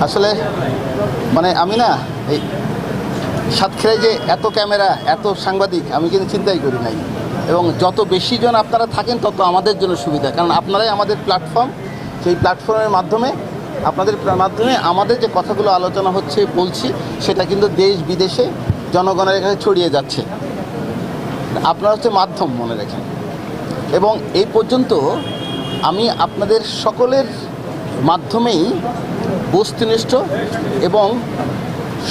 আসলে মানে আমি না, এই সাতক্ষীরায় যে এত ক্যামেরা, এত সাংবাদিক, আমি কিন্তু চিন্তাই করি নাই। এবং যত বেশি জন আপনারা থাকেন, তত আমাদের জন্য সুবিধা। কারণ আপনারাই আমাদের প্ল্যাটফর্ম। সেই প্ল্যাটফর্মের মাধ্যমে, আপনাদের মাধ্যমে আমাদের যে কথাগুলো আলোচনা হচ্ছে, বলছি, সেটা কিন্তু দেশ বিদেশে জনগণের কাছে ছড়িয়ে যাচ্ছে। আপনারা হচ্ছে মাধ্যম, মনে রাখেন। এবং এই পর্যন্ত আমি আপনাদের সকলের মাধ্যমেই বস্তুনিষ্ঠ এবং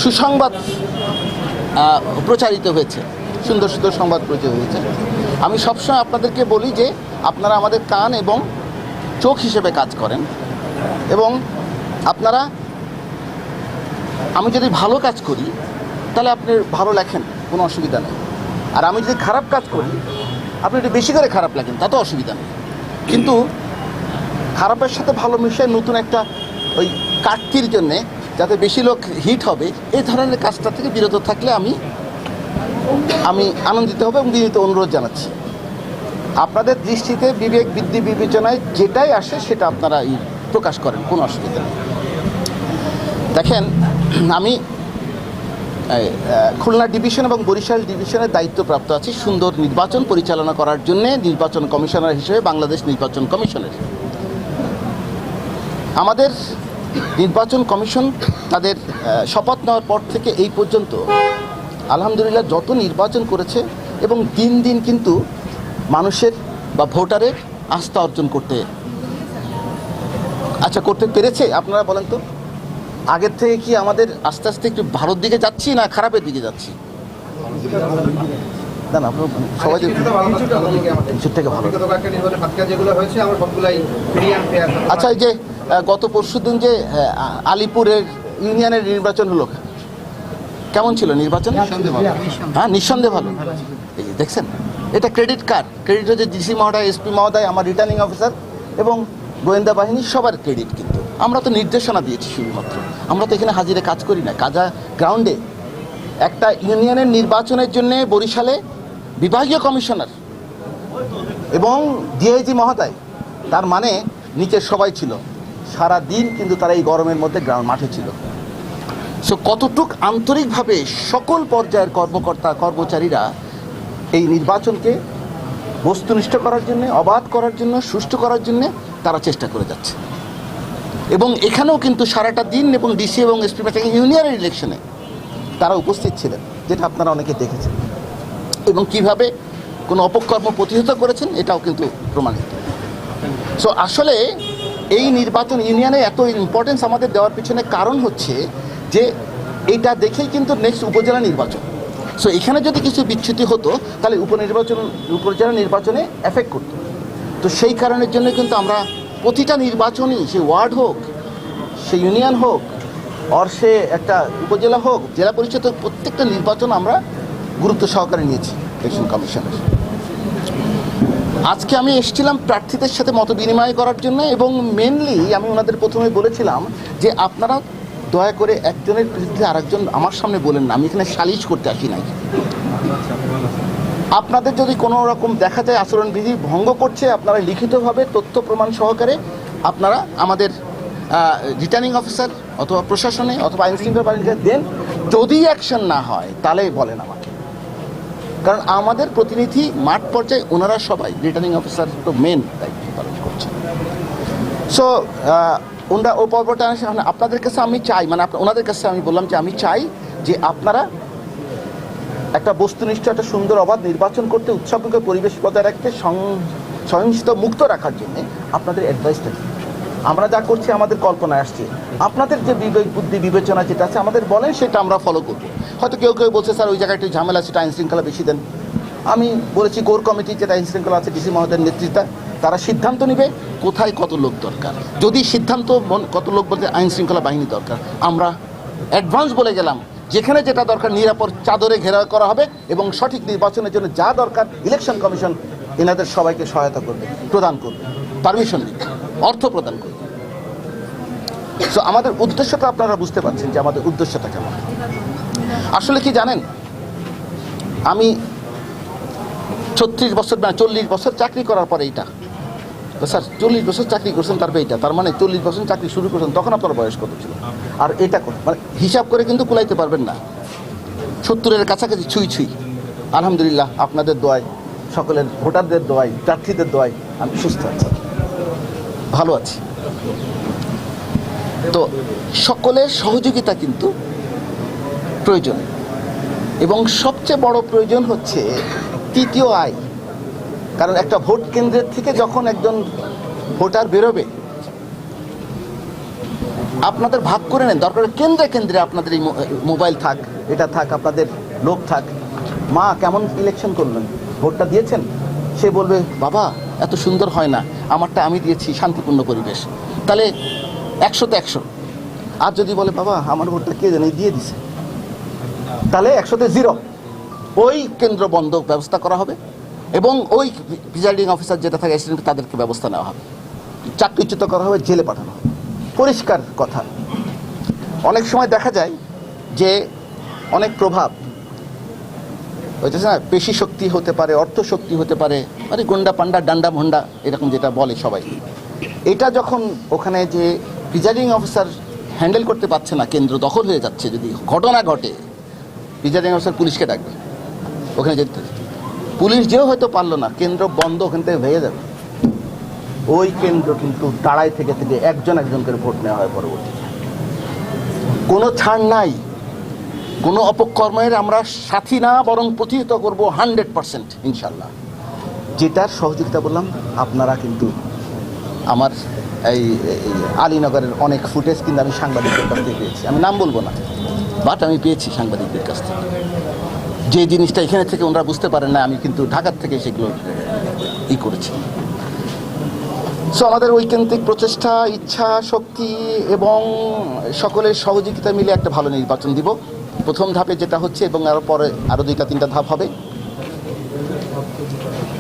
সুসংবাদ প্রচারিত হয়েছে, সুন্দর সুন্দর সংবাদ প্রচারিত হয়েছে। আমি সবসময় আপনাদেরকে বলি যে আপনারা আমাদের কান এবং চোখ হিসেবে কাজ করেন এবং আপনারা, আমি যদি ভালো কাজ করি, তাহলে আপনি ভালো লেখেন, কোনো অসুবিধা নেই। আর আমি যদি খারাপ কাজ করি, আপনি একটু বেশি করে খারাপ লেখেন তাতেও অসুবিধা নেই। কিন্তু খারাপের সাথে ভালো মিশিয়ে নতুন একটা ওই কাটতির জন্যে যাতে বেশি লোক হিট হবে, এই ধরনের কাজটা থেকে বিরত থাকলে আমি আমি আনন্দিত হবে এবং বিনীত অনুরোধ জানাচ্ছি। আপনাদের দৃষ্টিতে বিবেক বৃদ্ধি বিবেচনায় যেটাই আসে সেটা আপনারা প্রকাশ করেন, কোনো অসুবিধা নেই। দেখেন, আমি খুলনা ডিভিশন এবং বরিশাল ডিভিশনের দায়িত্বপ্রাপ্ত আছি সুন্দর নির্বাচন পরিচালনা করার জন্য নির্বাচন কমিশনার হিসেবে বাংলাদেশ নির্বাচন কমিশনের। আমাদের নির্বাচন কমিশন তাদের শপথ নেওয়ার পর থেকে এই পর্যন্ত আলহামদুলিল্লাহ যত নির্বাচন করেছে এবং দিন দিন কিন্তু মানুষের বা ভোটারের আস্থা অর্জন করতে আচ্ছা করতে পেরেছে আপনারা বলেন তো? আগের থেকে কি আমাদের আস্তে আস্তে একটু ভালোর দিকে যাচ্ছি না খারাপের দিকে যাচ্ছি? না না সবাই কিছুর থেকে ভালো। আচ্ছা এই যে গত পরশু দিন যে আলিপুরের ইউনিয়নের নির্বাচন হলো কেমন ছিল নির্বাচন? হ্যাঁ নিঃসন্দেহে ভালো। এই দেখছেন এটা ক্রেডিট কার্ড ক্রেডিট হচ্ছে ডিসি মহোদয় এসপি মহোদয় আমার রিটার্নিং অফিসার এবং গোয়েন্দা বাহিনী সবার ক্রেডিট কিন্তু। আমরা তো নির্দেশনা দিয়েছি শুধুমাত্র। আমরা তো এখানে হাজিরে কাজ করি না। কাজা গ্রাউন্ডে একটা ইউনিয়নের নির্বাচনের জন্য বরিশালে বিভাগীয় কমিশনার এবং ডিআইজি মহোদয় তার মানে নিচের সবাই ছিল। সারা দিন কিন্তু তারা এই গরমের মধ্যে গ্রাউন্ড মাঠে ছিল। সো কতটুক আন্তরিকভাবে সকল পর্যায়ের কর্মকর্তা, কর্মচারীরা এই নির্বাচনকে বস্তুনিষ্ঠ করার জন্য, অবাধ করার জন্য, সুষ্ঠু করার জন্য তারা চেষ্টা করে যাচ্ছে। এবং এখানেও কিন্তু সারাটা দিন এবং ডিসি এবং এসপি প্যাটাকে ইউনিয়নের ইলেকশনে তারা উপস্থিত ছিলেন, যেটা আপনারা অনেকে দেখেছেন। এবং কীভাবে কোনো অপকর্ম প্রতিহত করেছেন, এটাও কিন্তু প্রমাণিত। সো আসলে এই নির্বাচন ইউনিয়নে এত ইম্পর্টেন্স আমাদের দেওয়ার পিছনে কারণ হচ্ছে যে এইটা দেখেই কিন্তু নেক্সট উপজেলা নির্বাচন। সো এখানে যদি কিছু বিচ্যুতি হতো, তাহলে উপনির্বাচন, উপজেলা নির্বাচনে এফেক্ট করতো। তো সেই কারণের জন্য কিন্তু আমরা প্রতিটা নির্বাচনই সে ওয়ার্ড হোক, সে ইউনিয়ন হোক অর সে একটা উপজেলা হোক, জেলা পরিষদ হোক প্রত্যেকটা নির্বাচন আমরা গুরুত্ব সহকারে নিয়েছি ইলেকশন কমিশনের আজকে আমি এসেছিলাম প্রার্থীদের সাথে মত বিনিময় করার জন্য এবং মেনলি আমি ওনাদের প্রথমে বলেছিলাম যে আপনারা দয়া করে একজনের বিরুদ্ধে আরেকজন আমার সামনে বলেন না, আমি এখানে সালিশ করতে আসি নাই। আপনাদের যদি কোনো রকম দেখা যায় আচরণবিধি ভঙ্গ করছে, আপনারা লিখিতভাবে তথ্য প্রমাণ সহকারে আপনারা আমাদের রিটার্নিং অফিসার অথবা প্রশাসনে অথবা আইন শৃঙ্খলা বাহিনীকে দেন। যদি অ্যাকশন না হয়, তাহলে বলেন আমাকে। কারণ আমাদের প্রতিনিধি মাঠ পর্যায়ে ওনারা সবাই রিটার্নিং অফিসার তো মেন দায়িত্ব পালন করছেন। সো ওনারা ও পর্বটা আসে- আপনাদের কাছে আমি চাই মানে ওনাদের কাছে আমি বললাম যে আমি চাই যে আপনারা একটা বস্তুনিষ্ঠ, একটা সুন্দর অবাধ নির্বাচন করতে উৎসবকে পরিবেশ বজায় রাখতে সহিংসিত মুক্ত রাখার জন্য আপনাদের অ্যাডভাইসটা। আমরা যা করছি, আমাদের কল্পনায় আসছে। আপনাদের যে বিবেক বুদ্ধি বিবেচনা যেটা আছে, আমাদের বলেন, সেটা আমরা ফলো করব। হয়তো কেউ কেউ বলছে, স্যার, ওই জায়গায় একটু ঝামেলা আছে আইন শৃঙ্খলা বেশি দেন। আমি বলেছি, কোর কমিটি যেটা আইন শৃঙ্খলা আছে, ডিসি মহোদয়ের নেতৃত্বে, তারা সিদ্ধান্ত নেবে কোথায় কত লোক দরকার। যদি সিদ্ধান্ত কত লোক বলতে আইন শৃঙ্খলা বাহিনী দরকার, আমরা অ্যাডভান্স বলে গেলাম, যেখানে যেটা দরকার, নিরাপদ চাদরে ঘেরাও করা হবে এবং সঠিক নির্বাচনের জন্য যা দরকার ইলেকশন কমিশন এনাদের সবাইকে সহায়তা করবে, প্রদান করবে পারমিশন দিবে, অর্থ প্রদান করবে। সো আমাদের উদ্দেশ্যটা আপনারা বুঝতে পারছেন যে আমাদের উদ্দেশ্যটা কেমন। আসলে কি জানেন? আমি ছত্রিশ বছর না চল্লিশ বছর চাকরি করার পরে এইটা। স্যার, চল্লিশ বছর চাকরি করছেন তারপরে এইটা। তার মানে চল্লিশ বছর চাকরি শুরু করছেন, তখন আপনার বয়স কত ছিল? আর এটা মানে হিসাব করে কিন্তু কুলাইতে পারবেন না। সত্তরের কাছাকাছি ছুঁই ছুঁই। আলহামদুলিল্লাহ, আপনাদের দোয়ায়, সকলের ভোটারদের দোয়াই প্রার্থীদের দোয়াই আমি সুস্থ আছি। ভালো আছি। তো সকলের সহযোগিতা কিন্তু প্রয়োজন। এবং সবচেয়ে বড় প্রয়োজন হচ্ছে তৃতীয় আয়। কারণ একটা ভোট কেন্দ্রের থেকে যখন একজন ভোটার বেরোবে, আপনাদের ভাগ করে নেন। দরকার কেন্দ্রে কেন্দ্রে আপনাদের এই মোবাইল থাক, এটা থাক, আপনাদের লোক থাক। মা, কেমন ইলেকশন করলেন? ভোটটা দিয়েছেন? সে বলবে, বাবা, এত সুন্দর হয় না। আমারটা আমি দিয়েছি, শান্তিপূর্ণ পরিবেশ। তাহলে একশোতে একশো। আর যদি বলে, বাবা, আমার ভোটটা কে জানে? দিয়ে দিছে। তাহলে একশোতে জিরো। ওই কেন্দ্র বন্ধ ব্যবস্থা করা হবে এবং ওই প্রিজাইডিং অফিসার যেটা থাকে অ্যাসিডেন্ট তাদেরকে ব্যবস্থা নেওয়া হবে। চাকরিচ্যুত করা হবে, জেলে পাঠানো হবে। পরিষ্কার কথা। অনেক সময় দেখা যায় যে অনেক প্রভাব, হইতেছে না, পেশি শক্তি হতে পারে, অর্থ শক্তি হতে পারে মানে গন্ডা পান্ডা ডান্ডা ভন্ডা এরকম যেটা বলে সবাই। এটা যখন ওখানে যে প্রিজাইডিং অফিসার হ্যান্ডেল করতে পারছে না, কেন্দ্র দখল হয়ে যাচ্ছে, যদি ঘটনা ঘটে প্রিজাইডিং অফিসার পুলিশকে ডাকবে। ওখানে যেতে পুলিশ যেও হয়তো পারল না, কেন্দ্র বন্ধ, ওখান থেকে ভেঙে যাবে। ওই কেন্দ্র কিন্তু দাঁড়াই থেকে থেকে একজন একজন করে ভোট নেওয়া হয় পরবর্তীতে। কোনো ছাড় নাই। কোনো অপকর্মের আমরা সাথী না, বরং প্রতিহত করব হান্ড্রেড পার্সেন্ট, ইনশাল্লাহ। যেটার সহযোগিতা বললাম, আপনারা কিন্তু আমার এই এই আলীনগরের অনেক ফুটেজ কিন্তু আমি সাংবাদিকদের কাছ থেকে পেয়েছি। আমি নাম বলব না। বাট আমি পেয়েছি সাংবাদিকদের কাছ থেকে। যে জিনিসটা এখানে থেকে ওনারা বুঝতে পারেন না আমি কিন্তু ঢাকার থেকে সেগুলো ই করেছি। সো আমাদের ঐকান্তিক প্রচেষ্টা ইচ্ছা শক্তি এবং সকলের সহযোগিতা মিলে একটা ভালো নির্বাচন দিব। প্রথম ধাপে যেটা হচ্ছে এবং আরও পরে আরও দুইটা তিনটা ধাপ হবে।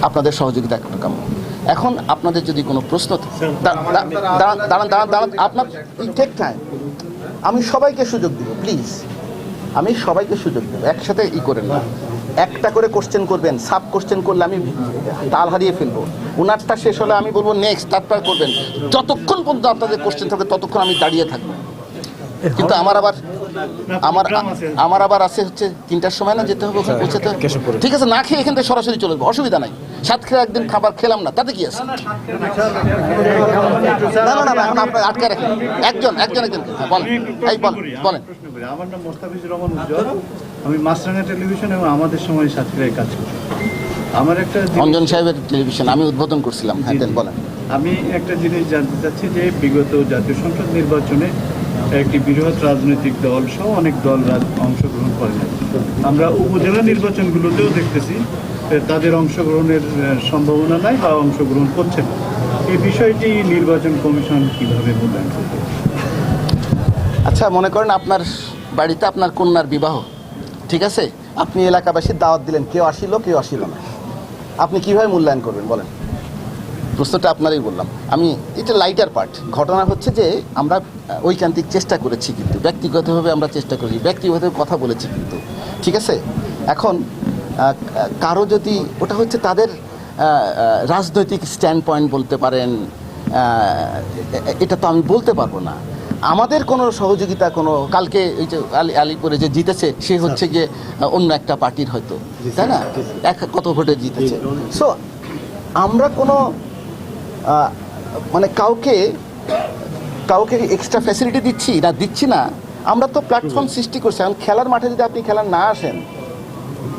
আপনাদের সহযোগিতা একটা কাম্য এখন আপনাদের যদি কোনো প্রশ্ন দাঁড়ান দাঁড়ান দাঁড়ান দাঁড়ান আপনার টেক টাইম আমি সবাইকে সুযোগ দিব প্লিজ আমি সবাইকে সুযোগ দেবো একসাথে ই করেন না একটা করে কোশ্চেন করবেন সাব কোশ্চেন করলে আমি তাল হারিয়ে ফেলব। ওনারটা শেষ হলে আমি বলব নেক্সট তারপর করবেন। যতক্ষণ পর্যন্ত আপনাদের কোশ্চেন থাকবে ততক্ষণ আমি দাঁড়িয়ে থাকব। কিন্তু আমার আবার আমার আমার আবার আছে হচ্ছে তিনটার সময় না যেতে হবে ওখানে পৌঁছাতে ঠিক আছে না খেয়ে এখান থেকে সরাসরি চলে যাব অসুবিধা নাই। সাত খেয়ে একদিন খাবার খেলাম না তাতে কি আছে? না না না না, এখন আপনার আটকে রাখেন। একজন একজন একজন। হ্যাঁ বলেন। এই বলেন বলেন। আমার নাম মোস্তাফিজুর রহমান উজ্জ্বল। আমি মাছরাঙা টেলিভিশন এবং আমাদের সময় সাতক্ষীরায় কাজ করি। আমার একটা অঞ্জন সাহেবের টেলিভিশন আমি উদ্বোধন করছিলাম। হ্যাঁ বলেন। আমি একটা জিনিস জানতে চাচ্ছি যে বিগত জাতীয় সংসদ নির্বাচনে একটি বৃহৎ রাজনৈতিক দল সহ অনেক দল অংশগ্রহণ করে। আমরা উপজেলা নির্বাচনগুলোতেও দেখতেছি তাদের অংশগ্রহণের সম্ভাবনা নাই বা অংশগ্রহণ করছে না। এই বিষয়টি নির্বাচন কমিশন কীভাবে মূল্যায়ন করবে আচ্ছা মনে করেন আপনার বাড়িতে আপনার কন্যার বিবাহ, ঠিক আছে? আপনি এলাকাবাসীর দাওয়াত দিলেন, কেউ আসিল কেউ আসিল না। আপনি কীভাবে মূল্যায়ন করবেন, বলেন? প্রশ্নটা আপনারই বললাম। আমি এটা লাইটার পার্ট ঘটনা হচ্ছে যে আমরা ঐকান্তিক চেষ্টা করেছি কিন্তু ব্যক্তিগতভাবে আমরা চেষ্টা করেছি ব্যক্তিগতভাবে কথা বলেছি কিন্তু ঠিক আছে? এখন কারও যদি ওটা হচ্ছে তাদের রাজনৈতিক স্ট্যান্ড পয়েন্ট বলতে পারেন এটা তো আমি বলতে পারব না। আমাদের কোনো সহযোগিতা কোনো কালকে এই যে আলি আলিপুরে যে জিতেছে সে হচ্ছে গিয়ে অন্য একটা পার্টির হয়তো তাই না? এক কত ভোটে জিতেছে। সো আমরা কোনো মানে কাউকে কাউকে এক্সট্রা ফ্যাসিলিটি দিচ্ছি না দিচ্ছি না আমরা তো প্ল্যাটফর্ম সৃষ্টি করছি। এখন খেলার মাঠে যদি আপনি খেলার না আসেন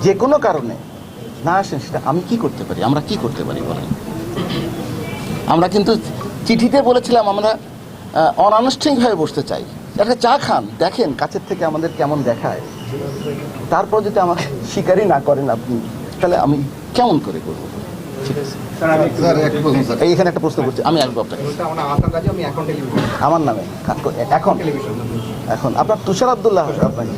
যে কোনো কারণে না আসেন সেটা আমি কি করতে পারি? আমরা কি করতে পারি বলেন? আমরা কিন্তু চিঠিতে বলেছিলাম আমরা অনানুষ্ঠানিকভাবে বসতে চাই। একটা চা খান দেখেন কাছের থেকে আমাদের কেমন দেখায়। তারপর যদি আমাকে স্বীকারই না করেন আপনি তাহলে আমি কেমন করে করব? স্যার একটা প্রশ্ন এখানে একটা প্রশ্ন করছি। আমি আসব আপনাকে। আমার নাম এখন টেলিভিশন। আমার নামে? এখন? টেলিভিশন। এখন। আপনার তুষার আবদুল্লাহ আপনাকে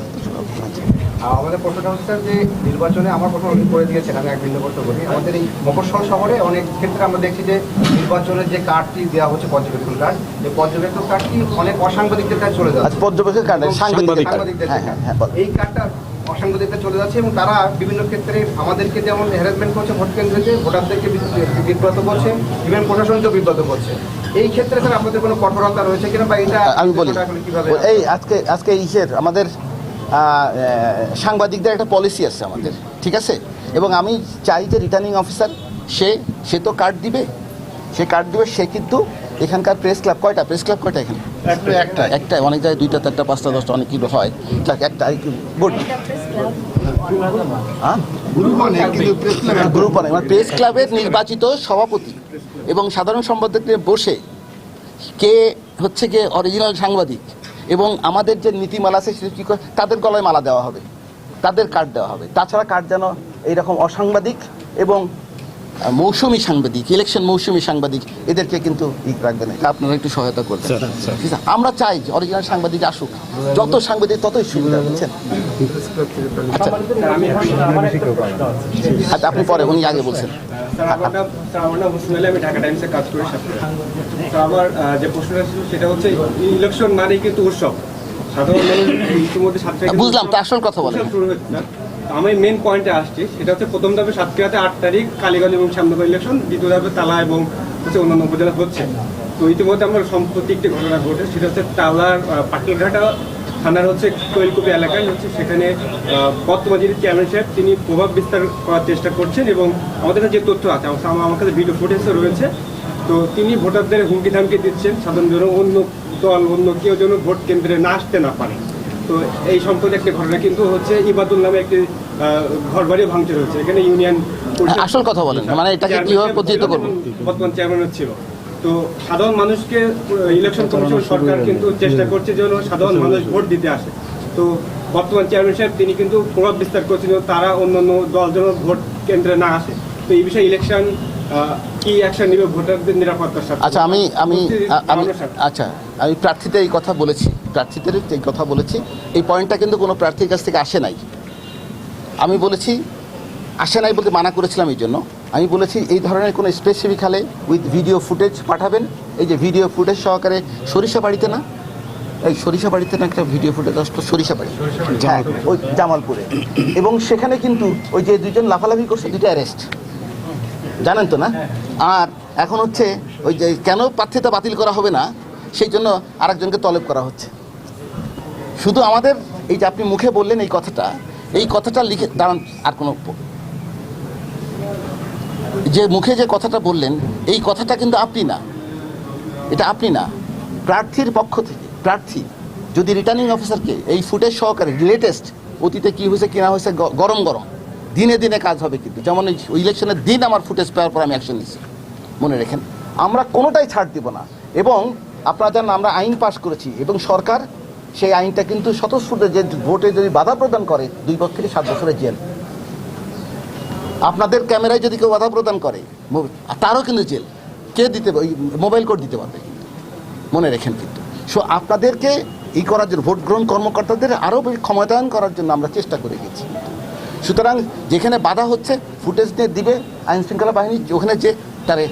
আমাদের প্রশ্নটা হচ্ছে যে নির্বাচনে আমার প্রশ্ন উল্লেখ করে দিয়েছেন আমি এক ভিন্ন প্রশ্ন করি। আমাদের এই মফস্বল শহরে অনেক ক্ষেত্রে আমরা দেখছি যে নির্বাচনের যে কার্ডটি দেওয়া হচ্ছে পর্যবেক্ষণ কার্ড যে পর্যবেক্ষণ কার্ডটি অনেক অসাংবাদিকদের কাছে চলে যাচ্ছে। আচ্ছা পর্যবেক্ষক কার্ড সাংবাদিকদের হ্যাঁ। হ্যাঁ হ্যাঁ। এই কার্ডটা অসাংবাদিকতা চলে যাচ্ছে এবং তারা বিভিন্ন ক্ষেত্রে আমাদেরকে যেমন হ্যারাসমেন্ট করছে ভোট কেন্দ্রে ভোটারদেরকে বিব্রত করছে ইভেন প্রশাসনকেও বিব্রত করছে। এই ক্ষেত্রে স্যার আপনাদের কোনো কঠোরতা রয়েছে কিনা বা এটা আমি বলি এই আজকে আজকে ইসের আমাদের সাংবাদিকদের একটা পলিসি আছে আমাদের ঠিক আছে? এবং আমি চাই যে রিটার্নিং অফিসার সে সে তো কার্ড দিবে সে কার্ড দিবে সে কিন্তু এখানকার প্রেস ক্লাব কয়টা? প্রেস ক্লাব কয়টা এখানে? একটা একটা অনেক জায়গায় দুইটা চারটা পাঁচটা দশটা অনেক কিছু হয়। যাক, একটা গুড। হ্যাঁ? গ্রুপ অনেক মানে প্রেস ক্লাবের নির্বাচিত সভাপতি এবং সাধারণ সম্পাদক বসে কে হচ্ছে গিয়ে অরিজিনাল সাংবাদিক এবং আমাদের যে নীতিমালা আছে সেটা কী করে তাদের গলায় মালা দেওয়া হবে তাদের কার্ড দেওয়া হবে। তাছাড়া কার্ড যেন এইরকম অসাংবাদিক এবং মৌসুমি সাংবাদিক ইলেকশন মৌসুমি সাংবাদিক এদেরকে কিন্তু ই রাখবে না। আপনারা একটু সহায়তা করবেন। ঠিক আছে? আমরা চাই অরিজিনাল সাংবাদিক আসুক। যত সাংবাদিক ততই সুবিধা বুঝছেন? আচ্ছা। আচ্ছা আপনি পরে উনি আগে বলছেন। স্যার আমার নাম স্যার আমার নাম হোসেন আলী। আমি ঢাকা টাইমসে কাজ করি তো আমার যে প্রশ্নটা ছিল সেটা হচ্ছে ইলেকশন মানেই কিন্তু উৎসব। সাধারণ মানুষ ইতিমধ্যে বুঝলাম, তা আসল কথা বলেন। আমি মেন পয়েন্টে আসছি। সেটা হচ্ছে প্রথম ধাপে সাতক্ষীরাতে আট তারিখ কালীগঞ্জ এবং শ্যামনগর ইলেকশন দ্বিতীয় ধাপে তালা এবং হচ্ছে অন্যান্য উপজেলা হচ্ছে। তো ইতিমধ্যে আমরা সম্প্রতি একটি ঘটনা ঘটে সেটা হচ্ছে তালার আহ, পাটকেলঘাটা থানার হচ্ছে কৈলকুপি এলাকায় হচ্ছে সেখানে বর্তমান যিনি চেয়ারম্যান সাহেব তিনি প্রভাব বিস্তার করার চেষ্টা করছেন এবং আমাদের কাছে যে তথ্য আছে আমার কাছে ভিডিও ফুটেজও রয়েছে। তো তিনি ভোটারদের হুমকি ধামকি দিচ্ছেন সাধারণ অন্য দল অন্য কেউ যেন ভোট কেন্দ্রে না আসতে না পারে। তো এই সম্পর্কে একটি ঘটনা কিন্তু হচ্ছে ইবাদুল নামে একটি ঘর বাড়ি ভাঙচুর হয়েছে। এখানে ইউনিয়ন আসল কথা বলেন, মানে এটাকে কীভাবে প্রতিহত করব? বর্তমান চেয়ারম্যান ছিল। তো সাধারণ মানুষকে ইলেকশন কমিশন সরকার কিন্তু চেষ্টা করছে যেন সাধারণ মানুষ ভোট দিতে আসে। তো বর্তমান চেয়ারম্যান সাহেব তিনি কিন্তু প্রভাব বিস্তার করছেন তারা অন্যান্য দল যেন ভোট কেন্দ্রে না আসে। তো এই বিষয়ে ইলেকশন কি অ্যাকশন নেবে ভোটারদের নিরাপত্তার সাথে আচ্ছা আমি আমি আমি আচ্ছা আমি প্রার্থীতে এই কথা বলেছি। প্রার্থীদের এই কথা বলেছি এই পয়েন্টটা কিন্তু কোনো প্রার্থীর কাছ থেকে আসে নাই। আমি বলেছি আসে নাই বলতে মানা করেছিলাম এই জন্য। আমি বলেছি এই ধরনের কোনো স্পেসিফিক হলে উইথ ভিডিও ফুটেজ পাঠাবেন। এই যে ভিডিও ফুটেজ সহকারে সরিষা বাড়িতে না? এই সরিষা বাড়িতে না একটা ভিডিও ফুটেজ আসতো সরিষা বাড়ি। হ্যাঁ ওই জামালপুরে। এবং সেখানে কিন্তু ওই যে দুজন লাফালাফি করছে দুটো অ্যারেস্ট জানেন তো না? আর এখন হচ্ছে ওই যে কেন প্রার্থিতা বাতিল করা হবে না সেই জন্য আরেকজনকে তলব করা হচ্ছে। শুধু আমাদের, এই যে আপনি মুখে বললেন এই কথাটা এই কথাটা লিখে, দাঁড়ান, আর কোনো যে মুখে যে কথাটা বললেন, এই কথাটা কিন্তু আপনি না। এটা আপনি না। প্রার্থীর পক্ষ থেকে, প্রার্থী, যদি রিটার্নিং অফিসারকে এই ফুটেজ সহকারে লেটেস্ট অতীতে কি হয়েছে কিনা হয়েছে গরম গরম, দিনে দিনে কাজ হবে কিন্তু। যেমন ইলেকশনের দিন আমার ফুটেজ পাওয়ার পর আমি অ্যাকশন নিচ্ছি। মনে রেখেন, আমরা কোনোটাই ছাড় দিব না। এবং আপনারা জানেন, আমরা আইন পাশ করেছি এবং সরকার সেই আইনটা কিন্তু স্বতঃস্ফূর্ত যে ভোটে যদি বাধা প্রদান করে, দুই পক্ষের সাত বছরের জেল। আপনাদের ক্যামেরায় যদি কেউ বাধা প্রদান করে তারও কিন্তু জেল। কে দিতে মোবাইল কোড দিতে পারবে। মনে রেখেন কিন্তু। সো আপনাদেরকে এই করার জন্য, ভোট গ্রহণ কর্মকর্তাদের আরও ক্ষমতায়ন করার জন্য আমরা চেষ্টা করে গেছি। সুতরাং যেখানে বাধা হচ্ছে, ফুটেজ দিয়ে দিবে আইন শৃঙ্খলা বাহিনী, ওখানে যে তারে।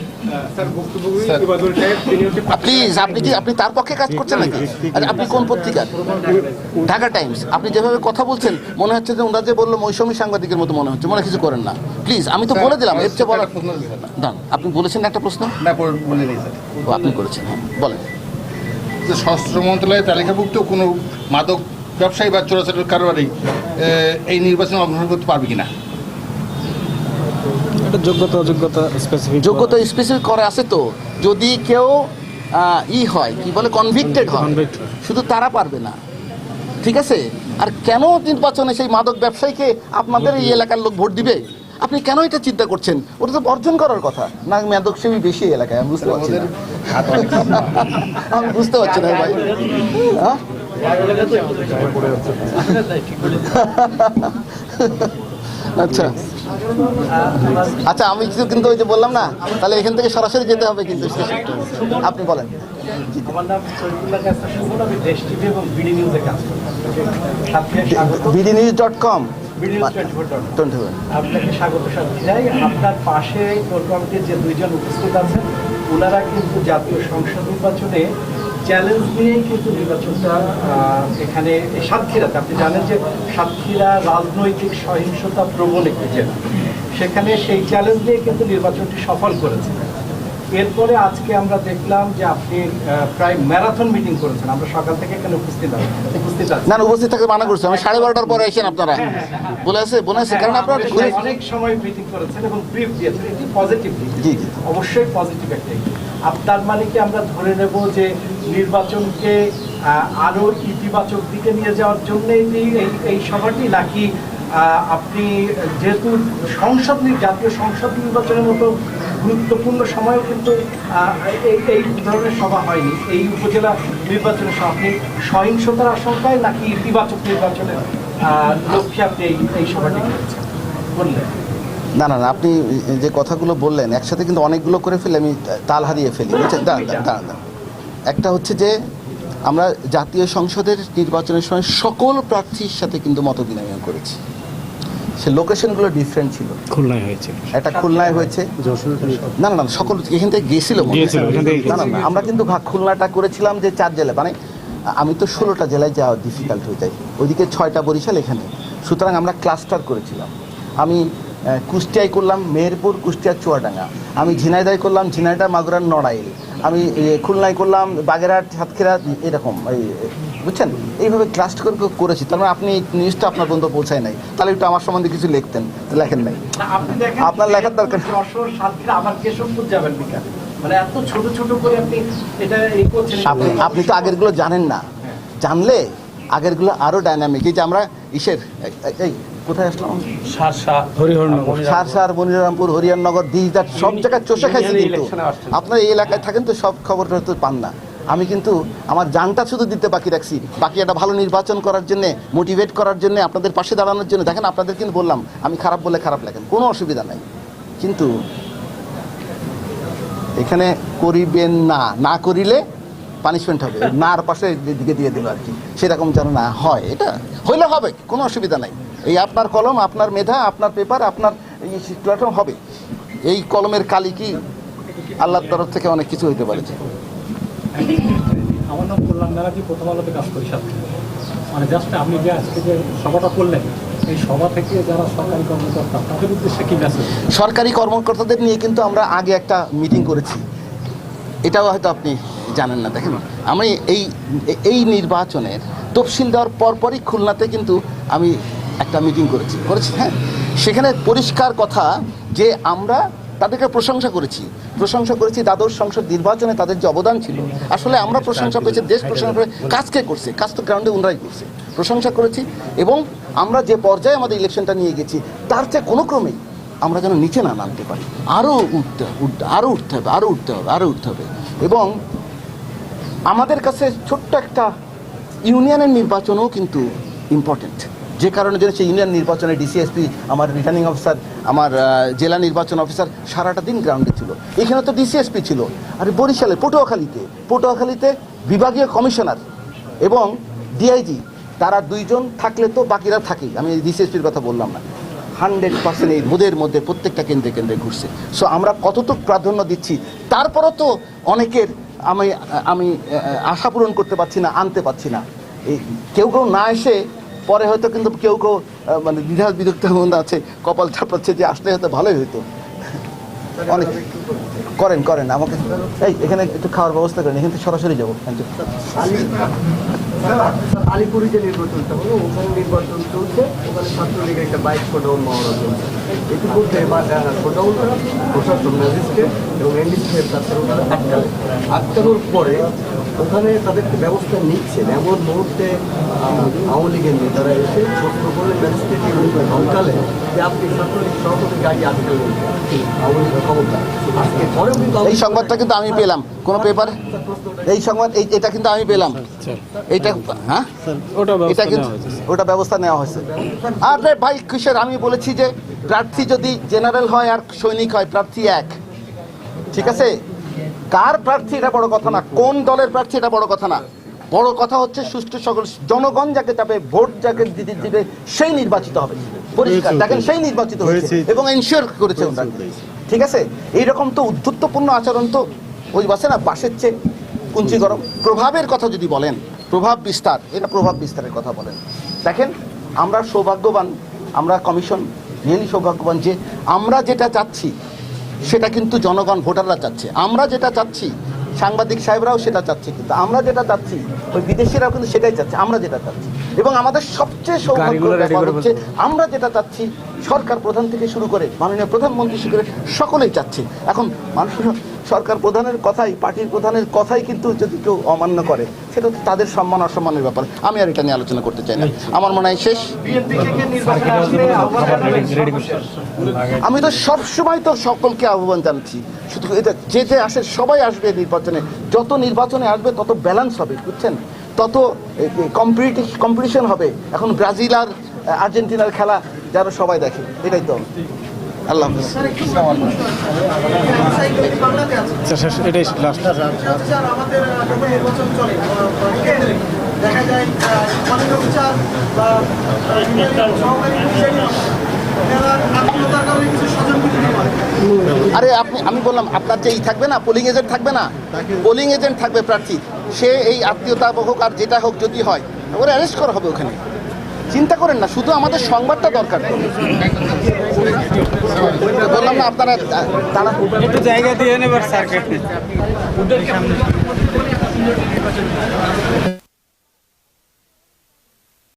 প্লিজ আপনি কি আপনি তার পক্ষে কাজ করছেন নাকি? আপনি কোন পত্রিকার? ঢাকা টাইমস। আপনি যেভাবে কথা বলছেন মনে হচ্ছে যে ওনারা যে বলল মৌসুমী সাংবাদিকের মতো মনে হচ্ছে। মনে কিছু করেন না। প্লিজ আমি তো বলে দিলাম এর চেয়ে বলার দাঁড়ান, আপনি বলেছেন একটা প্রশ্ন? ও আপনি করেছেন হ্যাঁ বলেন। যে স্বরাষ্ট্র মন্ত্রণালয়ের তালিকাভুক্ত কোনো মাদক ব্যবসায়ী বা চোরাচারের কারবারি এই নির্বাচনে অংশগ্রহণ করতে পারবে কিনা? এটা যোগ্যতা অযোগ্যতা স্পেসিফিক যোগ্যতা স্পেসিফিক করা আছে তো। যদি কেউ ই হয় কি বলে কনভিক্টেড হয় শুধু তারা পারবে না। ঠিক আছে? আর কেন নির্বাচনে সেই মাদক ব্যবসায়ীকে আপনাদের এই এলাকার লোক ভোট দিবে? আপনি কেন এটা চিন্তা করছেন? ওটা তো বর্জন করার কথা। না মাদক সেবী বেশি এলাকায় আমি বুঝতে পারছি না। আমি বুঝতে পারছি না ভাই। হ্যাঁ? আচ্ছা। আচ্ছা আমি কিছু কিন্তু ওই যে বললাম না তাহলে এখান থেকে সরাসরি যেতে হবে কিন্তু আপনি বলেন। বিডি নিউজে আপনাকে স্বাগত ডট কম? আপনাকে জানাই আপনার পাশে কোর কমিটির যে দুইজন উপস্থিত আছেন ওনারা কিন্তু জাতীয় সংসদ নির্বাচনে চ্যালেঞ্জ নিয়েই কিন্তু নির্বাচনটা এখানে সাতক্ষীরাতে আপনি জানেন যে সাতক্ষীরা রাজনৈতিক সহিংসতা প্রবণ একটি জেলা। সেখানে সেই চ্যালেঞ্জ নিয়ে কিন্তু নির্বাচনটি সফল করেছে। এরপরে আজকে আমরা দেখলাম যে আপনি প্রায় ম্যারাথন মিটিং করেছেন। আমরা সকাল থেকে এখানে উপস্থিত আছি উপস্থিত না উপস্থিত থাকতে মানা করছে। আমি সাড়ে বারোটার পরে এসেন আপনারা। বলে আছে বলে আছে। কারণ আপনার অনেক সময় মিটিং করেছেন এবং ব্রিফ দিয়েছেন। এটি পজিটিভ জি, জি। অবশ্যই পজিটিভ একটা। আপনার মানে কি আমরা ধরে নেব যে নির্বাচনকে আহ, আরও ইতিবাচক দিকে নিয়ে যাওয়ার জন্য এই সভাটি নাকি আপনি যেহেতু সংসদ জাতীয় সংসদ নির্বাচনের মতো গুরুত্বপূর্ণ সময়ও কিন্তু এই ধরনের সভা হয়নি। এই উপজেলা নির্বাচনের সভা আপনি সহিংসতার আশঙ্কায় নাকি ইতিবাচক নির্বাচনের লক্ষ্যে আপনি এই সভাটি করেছেন? বললেন। না না না আপনি যে কথাগুলো বললেন একসাথে কিন্তু অনেকগুলো করে ফেলে আমি তাল হারিয়ে ফেলি বুঝছেন? দাঁড়ান দাঁড়ান, দাঁড়ান। একটা হচ্ছে যে আমরা জাতীয় সংসদের নির্বাচনের সময় সকল প্রার্থীর সাথে কিন্তু মত বিনিময় করেছি। সে লোকেশনগুলো ডিফারেন্ট ছিল। খুলনায় হয়েছে। একটা খুলনায় হয়েছে। না না না সকল এখান থেকে গেছিল না না না আমরা কিন্তু ভাগ খুলনাটা করেছিলাম যে চার জেলা মানে আমি তো ষোলোটা জেলায় যাওয়া ডিফিকাল্ট হয়ে যায়। ওইদিকে ছয়টা বরিশাল এখানে। সুতরাং আমরা ক্লাস্টার করেছিলাম। আমি কুষ্টিয়ায় করলাম মেহেরপুর কুষ্টিয়া চুয়াডাঙ্গা। আমি ঝিনাইদায় করলাম ঝিনাইদা মাগুরার নড়াইল। আমি খুলনায় করলাম বাগেরহাট সাতক্ষীরা এরকম এই বুঝছেন? এইভাবে ক্লাস্ট করে করেছি। তার মানে আপনি নিউজটা আপনার পর্যন্ত পৌঁছায় নাই। তাহলে একটু আমার সম্বন্ধে কিছু লিখতেন লেখেন নাই। আপনার লেখার দরকার। মানে এত ছোট ছোট আপনি আপনি তো আগেরগুলো জানেন না। জানলে আগেরগুলো আরও ডাইনামিক এই যে আমরা ইসের এই কোথায় আসলাম? হরিহরনগর। সারসার মনিরামপুর হরিয়াননগর দিজদার সব জায়গায় চষে খাইছি কিন্তু। আপনার এই এলাকায় থাকেন তো সব খবর পান না। আমি কিন্তু আমার জানটা শুধু দিতে বাকি রাখছি। বাকি একটা ভালো নির্বাচন করার জন্য মোটিভেট করার জন্য আপনাদের পাশে দাঁড়ানোর জন্য। দেখেন আপনাদের কিন্তু বললাম আমি খারাপ বলে খারাপ লেখেন কোনো অসুবিধা নাই। কিন্তু এখানে করিবেন না না করিলে পানিশমেন্ট হবে। নার পাশে দিকে দিয়ে দিল আর কি। সেরকম যেন না হয়। এটা হইলে হবে কোনো অসুবিধা নাই। এই আপনার কলম আপনার মেধা আপনার পেপার আপনার এই প্ল্যাটফর্ম হবে। এই কলমের কালি কি আল্লাহর তরফ থেকে অনেক কিছু হইতে পারে। আমার নাম কল্যাণ ব্যানার্জি প্রথম আলোতে কাজ করি সাথে। মানে জাস্ট আপনি যে আজকে যে সভাটা করলেন এই সভা থেকে যারা সরকারি কর্মকর্তা তাদের উদ্দেশ্যে সরকারি কর্মকর্তাদের নিয়ে কিন্তু আমরা আগে একটা মিটিং করেছি। এটাও হয়তো আপনি জানেন না, দেখেন। আমি এই এই নির্বাচনের তফসিল দেওয়ার পরপরই খুলনাতে কিন্তু আমি একটা মিটিং করেছি। করেছি হ্যাঁ? সেখানে পরিষ্কার কথা যে আমরা তাদেরকে প্রশংসা করেছি। প্রশংসা করেছি দ্বাদশ সংসদ নির্বাচনে তাদের যে অবদান ছিল। আসলে আমরা প্রশংসা পেয়েছি দেশ প্রশংসা করে কাজকে করছে? কাজ তো গ্রাউন্ডে উনরাই করছে। প্রশংসা করেছি এবং আমরা যে পর্যায়ে আমাদের ইলেকশনটা নিয়ে গেছি, তার চেয়ে কোনো ক্রমেই আমরা যেন নিচে না নামতে পারি। আরও উঠতে আরও উঠতে হবে আরও উঠতে হবে আরও উঠতে হবে। এবং আমাদের কাছে ছোট্ট একটা ইউনিয়নের নির্বাচনও কিন্তু ইম্পর্টেন্ট যে কারণে জন্য সেই ইউনিয়ন নির্বাচনে ডিসিএসপি আমার রিটার্নিং অফিসার আমার জেলা নির্বাচন অফিসার সারাটা দিন গ্রাউন্ডে ছিল। এখানে তো ডিসিএসপি ছিল। আর বরিশালে, পটুয়াখালীতে পটুয়াখালীতে বিভাগীয় কমিশনার এবং ডিআইজি তারা দুইজন থাকলে তো বাকিরা থাকেই। আমি ডিসিএসপির কথা বললাম না। হান্ড্রেড পার্সেন্ট এই মোদের মধ্যে প্রত্যেকটা কেন্দ্রে কেন্দ্রে ঘুরছে। সো আমরা কতটুকু প্রাধান্য দিচ্ছি, তারপরও তো অনেকের আমি আমি আশা পূরণ করতে পারছি না, আনতে পারছি না। এই কেউ কেউ না এসে, পরে হয়তো কিন্তু কেউ কেউ মানে দ্বিধা বিরক্ত আছে, কপাল চাপাচ্ছে যে আসলে হয়তো ভালোই হতো অনেক। করেন করেন, আমাকে। এই, এখানে একটু খাওয়ার ব্যবস্থা করেন, এখানে থেকে সরাসরি যাব। আলিপুরি যে নির্বাচনটা হলো, ওখানে নির্বাচন চলছে, ওখানে ছাত্রলীগের একটা বাইক শোডাউন মহড়া চলছে ইতিমধ্যে শোডাউনটা প্রশাসন ম্যাজিস্ট্রেট এবং এনডিসি ওখানে আটকালে। আটকানোর পরে ওখানে তাদেরকে ব্যবস্থা নিচ্ছেন এমন মুহূর্তে আওয়ামী লীগের নেতারা এসে প্রশ্ন করলেন ম্যাজিস্ট্রেট আটকালে যে আপনি ছাত্রলীগ সভাপতি গাড়ি আটকালেন আওয়ামী লীগের ক্ষমতা। আজকে পরেও কিন্তু এই সংবাদটা কিন্তু আমি পেলাম। কোনো পেপার? এই সংবাদ এই এটা কিন্তু আমি পেলাম। এইটা হ্যাঁ? এটা কিন্তু ওটা ব্যবস্থা নেওয়া হয়েছে। আরে ভাই কিশোর আমি বলেছি যে প্রার্থী যদি জেনারেল হয় আর সৈনিক হয় প্রার্থী এক। ঠিক আছে? কার প্রার্থী এটা বড় কথা না? কোন দলের প্রার্থী এটা বড় কথা না? বড় কথা হচ্ছে সুষ্ঠু সকল জনগণ যাকে যাবে ভোট যাকে দিতে দিবে সেই নির্বাচিত হবে। পরিষ্কার দেখেন সেই নির্বাচিত হয়েছে এবং এনশিওর করেছে ঠিক আছে? এইরকম তো উদ্ধত্তপূর্ণ আচরণ তো ওই বাসে না বাসের চেয়ে পুঞ্জি গরম। প্রভাবের কথা যদি বলেন প্রভাব বিস্তার এটা প্রভাব বিস্তারের কথা বলেন। দেখেন আমরা সৌভাগ্যবান আমরা কমিশন রিয়েলি সৌভাগ্যবান যে আমরা যেটা চাচ্ছি সেটা কিন্তু জনগণ ভোটাররা চাচ্ছে। আমরা যেটা চাচ্ছি সাংবাদিক সাহেবরাও সেটা চাচ্ছে কিন্তু। আমরা যেটা চাচ্ছি ওই বিদেশিরাও কিন্তু সেটাই চাচ্ছে। আমরা যেটা চাচ্ছি। এবং আমাদের সবচেয়ে সৌভাগ্য হচ্ছে আমরা যেটা চাচ্ছি সরকার প্রধান থেকে শুরু করে মাননীয় প্রধানমন্ত্রী শুরু করে সকলেই চাচ্ছে। এখন মানুষ সরকার প্রধানের কথাই, পার্টির প্রধানের কথাই কিন্তু যদি কেউ অমান্য করে, সেটা তো তাদের সম্মান, অসম্মানের ব্যাপার। আমি আর এটা নিয়ে আলোচনা করতে চাই না। আমার মনে হয় শেষ। আমি তো সবসময় তো সকলকে আহ্বান জানাচ্ছি। শুধু এটা যে যে আসে সবাই আসবে নির্বাচনে। যত নির্বাচনে আসবে, তত ব্যালেন্স হবে, বুঝছেন? তত কম্পিটিশন হবে। এখন ব্রাজিল আর আর্জেন্টিনার খেলা যারা সবাই দেখে এটাই তো। আল্লাহ হাফিজ এটাই লাস্ট আমাদের নির্বাচন চলে দেখা যায় বা সহকারী এরা আত্মীয়তার কারণে কিছু স্বজন বিক্রি করে আরে আপনি আমি বললাম আপনার যে ই থাকবে না পোলিং এজেন্ট থাকবে না? পোলিং এজেন্ট থাকবে প্রার্থী। সে এই আত্মীয়তা হোক আর যেটা হোক যদি হয় ওরা অ্যারেস্ট করা হবে ওখানে। চিন্তা করেন না শুধু আমাদের সংবাদটা দরকার। বললাম না আপনারা তারা একটু জায়গা দিয়ে নেবার স্যারকে।